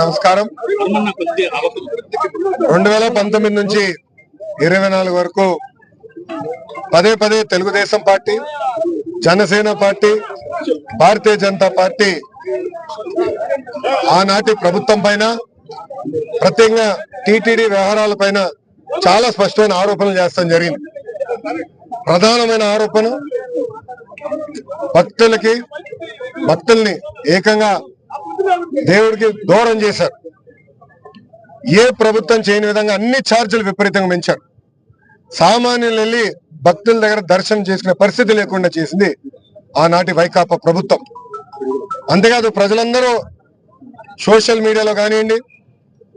నమస్కారం. రెండు వేల పంతొమ్మిది నుంచి ఇరవై నాలుగు వరకు పదే పదే Telugu Desam party Janasena party Bharatiya Janata party ఆనాటి ప్రభుత్వం పైన ప్రత్యేకంగా టీటీడీ వ్యవహారాల పైన చాలా స్పష్టమైన ఆరోపణలు చేస్తాం జరిగింది. ప్రధానమైన ఆరోపణ భక్తులకి భక్తుల్ని ఏకంగా దేవుడికి దూరం చేశారు. ఏ ప్రభుత్వం చేయని విధంగా అన్ని ఛార్జీలు విపరీతంగా పెంచారు. సామాన్యులు వెళ్ళి భక్తుల దగ్గర దర్శనం చేసుకునే పరిస్థితి లేకుండా చేసింది ఆనాటి వైకాపా ప్రభుత్వం. అంతేకాదు ప్రజలందరూ సోషల్ మీడియాలో కానివ్వండి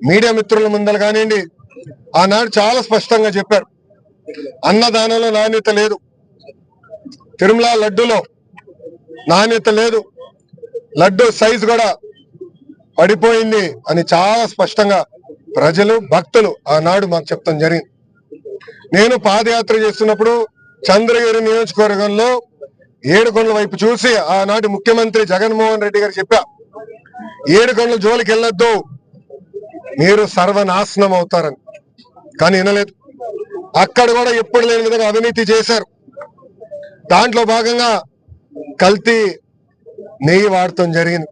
మీడియా మిత్రుల ముందర కానివ్వండి ఆనాడు చాలా స్పష్టంగా చెప్పారు. అన్నదానంలో నాణ్యత లేదు. తిరుమల లడ్డూలో నాణ్యత లేదు. లడ్డు సైజు కూడా పడిపోయింది అని చాలా స్పష్టంగా ప్రజలు భక్తులు ఆనాడు మాకు చెప్తాం జరిగింది. నేను పాదయాత్ర చేస్తున్నప్పుడు చంద్రగిరి నియోజకవర్గంలో ఏడుకొండల వైపు చూసి ఆనాటి ముఖ్యమంత్రి జగన్మోహన్ రెడ్డి గారు చెప్పా ఏడుకొండల జోలికి వెళ్ళొద్దు మీరు సర్వనాశనం అవుతారని. కానీ వినలేదు. అక్కడ కూడా ఎప్పుడు లేని విధంగా అవినీతి చేశారు. దాంట్లో భాగంగా కల్తీ నెయ్యి వాడటం జరిగింది.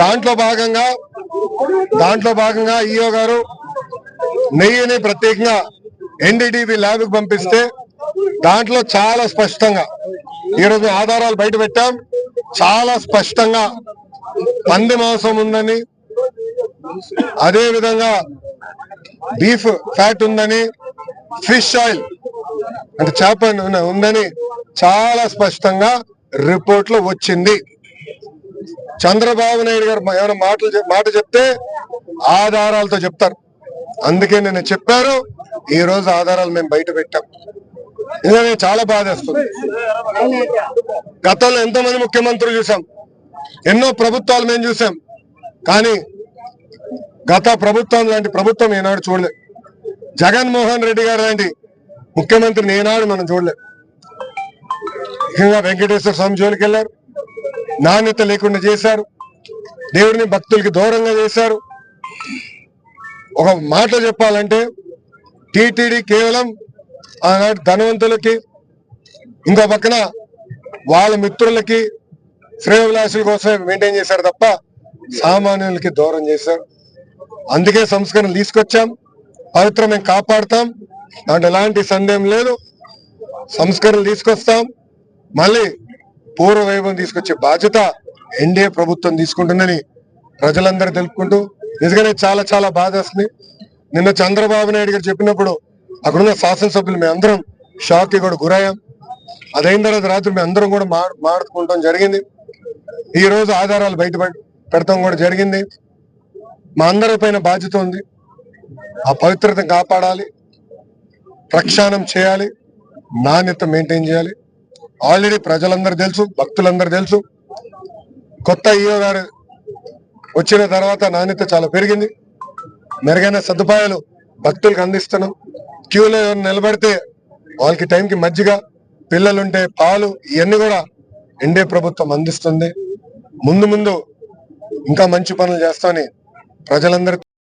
దాంట్లో భాగంగా దాంట్లో భాగంగా ఈఓ గారు నెయ్యిని ప్రత్యేకంగా ఎన్డీటీవీ ల్యాబ్ పంపిస్తే దాంట్లో చాలా స్పష్టంగా ఈరోజు ఆధారాలు బయట పెట్టాం చాలా స్పష్టంగా పంది మాంసం ఉందని అదే విధంగా బీఫ్ ఫ్యాట్ ఉందని ఫిష్ ఆయిల్ అంటే చేప ఉందని చాలా స్పష్టంగా రిపోర్ట్లో వచ్చింది. చంద్రబాబు నాయుడు గారు ఏమైనా మాటలు మాట చెప్తే ఆధారాలతో చెప్తారు. అందుకే నేను చెప్పారు ఈ రోజు ఆధారాలు మేము బయట పెట్టాం. ఇది చాలా బాధేస్తుంది గతంలో ఎంతో మంది ముఖ్యమంత్రులు చూసాం ఎన్నో ప్రభుత్వాలు మేము చూసాం కానీ గత ప్రభుత్వం లాంటి ప్రభుత్వం ఈనాడు చూడలేదు. జగన్మోహన్ రెడ్డి గారు లాంటి ముఖ్యమంత్రిని ఏనాడు మనం చూడలేదు. ముఖ్యంగా వెంకటేశ్వర స్వామి జోలికి వెళ్ళారు నాణ్యత లేకుండా చేశారు. దేవుడిని భక్తులకి దూరంగా చేశారు. ఒక మాట చెప్పాలంటే టీటీడీ కేవలం ఆనాటి ధనవంతులకి ఇంకో పక్కన వాళ్ళ మిత్రులకి శ్రేయోభిలాషుల కోసమే మెయింటైన్ చేశారు తప్ప సామాన్యులకి దూరం చేశారు. అందుకే సంస్కరణ తీసుకొచ్చాం. పవిత్రం మేము కాపాడుతాం. దాంట్లో ఎలాంటి సందేహం లేదు. సంస్కరణలు తీసుకొస్తాం. మళ్ళీ పూర్వ వైభవం తీసుకొచ్చే బాధ్యత ఎన్డీఏ ప్రభుత్వం తీసుకుంటుందని ప్రజలందరూ తెలుపుకుంటూ నిజంగానే చాలా చాలా బాధ వస్తుంది. నిన్న చంద్రబాబు నాయుడు గారు చెప్పినప్పుడు అక్కడున్న శాసనసభ్యులు మేము అందరం షాక్కి కూడా గురయ్యాం. అదైన తర్వాత రాత్రి మేము అందరం కూడా మా మాట్లాడుకుంటాం జరిగింది. ఈ రోజు ఆధారాలు బయట పెడతాం కూడా జరిగింది. మా అందరి పైన బాధ్యత ఉంది. ఆ పవిత్రతను కాపాడాలి. ప్రక్షాళన చేయాలి. నాణ్యత మెయింటైన్ చేయాలి. ఆల్రెడీ ప్రజలందరూ తెలుసు భక్తులందరూ తెలుసు. కొత్త ఈఓ గారు వచ్చిన తర్వాత నాణ్యత చాలా పెరిగింది. మెరుగైన సదుపాయాలు భక్తులకు అందిస్తున్నాం. క్యూలో నిలబడితే వాళ్ళకి టైంకి మజ్జిగ పిల్లలుంటే పాలు ఇవన్నీ కూడా ఎన్డీఏ ప్రభుత్వం అందిస్తుంది. ముందు ముందు ఇంకా మంచి పనులు చేస్తామని ప్రజలందరూ